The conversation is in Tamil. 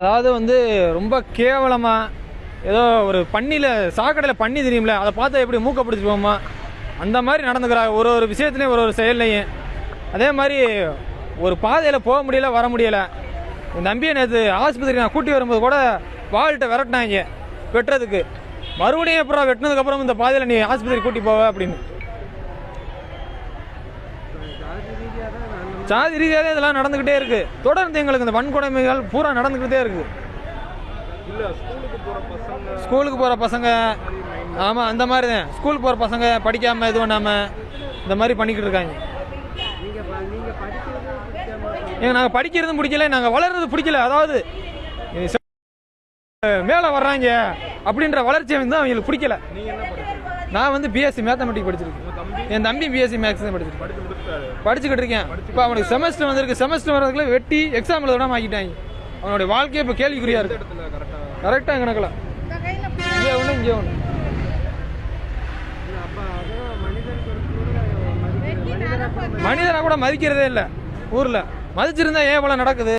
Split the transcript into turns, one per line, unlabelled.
அதாவது வந்து ரொம்ப கேவலமாக ஏதோ ஒரு பண்ணியில் சாக்கடையில் பண்ணி தெரியும்ல அதை பார்த்தா எப்படி மூக்க பிடிச்சிட்டு போமா அந்த மாதிரி நடந்துக்கிறாங்க ஒரு ஒரு விஷயத்துலையும் ஒரு ஒரு செயல்லையும். அதே மாதிரி ஒரு பாதையில் போக முடியல வர முடியல. என் தம்பியை நேற்று ஆஸ்பத்திரி நான் கூட்டி வரும்போது கூட வாழ்கிட்ட விரட்டினாங்க வெட்டுறதுக்கு. மறுபடியும் அப்புறம் வெட்டினதுக்கப்புறம் இந்த பாதையில் நீ ஆஸ்பத்திரி கூட்டி போவ அப்படின்னு. சாதி ரீதியாக இதெல்லாம் நடந்துக்கிட்டே இருக்கு. தொடர்ந்து எங்களுக்கு இந்த வன்கொடுமைகள் பூரா நடந்துக்கிட்டே இருக்கு.
ஸ்கூலுக்கு போற பசங்க
ஸ்கூலுக்கு போகிற பசங்க ஆமாம் அந்த மாதிரி தான் ஸ்கூல் போகிற பசங்க படிக்காமல் இது பண்ணாமல் இந்த மாதிரி பண்ணிக்கிட்டு இருக்காங்க. ஏங்க நாங்கள் படிக்கிறதும் பிடிக்கல நாங்கள் வளர்றது பிடிக்கல. அதாவது மேலே வர்றாங்க அப்படின்ற வளர்ச்சியை வந்து அவங்களுக்கு பிடிக்கல. நான் வந்து பிஎஸ்சி மேத்தமெட்டிக் படிச்சிருக்கேன். என் தம்பி பிஎஸ்சி மேக்ஸ் தான் படிச்சிருக்கேன் படிச்சுக்கிட்டு இருக்கேன். இப்போ அவனுக்கு செமஸ்டர் வந்திருக்கு. செமஸ்டர் வர்றதுக்குள்ள வெட்டி எக்ஸாம் எழுத ஆக்கிட்டாங்க. அவனுடைய வாழ்க்கையே இப்போ கேள்விக்குறியா இருக்கு. கரெக்டாக கணக்கில். இங்கே ஒன்று இங்கே ஒன்று மனிதனை கூட மதிக்கிறதே இல்லை. ஊரில். மதிச்சிருந்தா ஏன் இவ்வளோ நடக்குது?